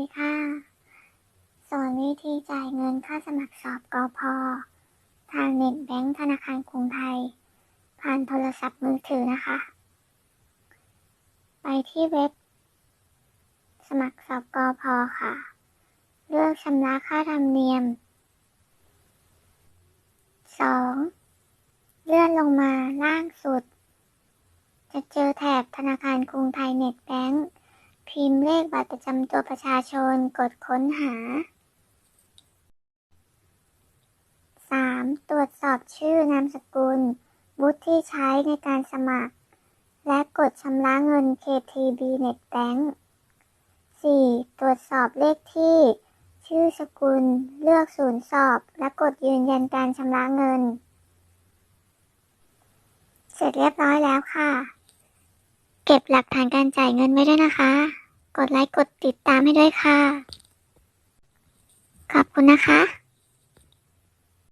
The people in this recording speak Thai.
ดีค่ะ สอนวิธีจ่ายเงินค่าสมัครสอบกอพอทางเน็ตแบงก์ธนาคารกรุงไทย ผ่านโทรศัพท์มือถือนะคะ ไปที่เว็บ สมัครสอบกอพอค่ะ เลือกชำระค่าธรรมเนียม 2. เลื่อนลงมาล่างสุด จะเจอแถบธนาคารกรุงไทยเน็ตแบ พิมพ์เลขบัตรประจำตัวประชาชน กดค้นหา 3. ตรวจสอบชื่อนามสกุล วุฒิที่ใช้ในการสมัคร และกดชำระเงิน KTB Net Bank 4. ตรวจสอบเลขที่ ชื่อสกุล เลือกศูนย์สอบ และกดยืนยันการชำระเงิน เสร็จเรียบร้อยแล้วค่ะ เก็บหลักฐานการจ่ายเงินไว้ด้วยนะคะ กดไลค์กดติดตามให้ด้วยค่ะ ขอบคุณนะคะ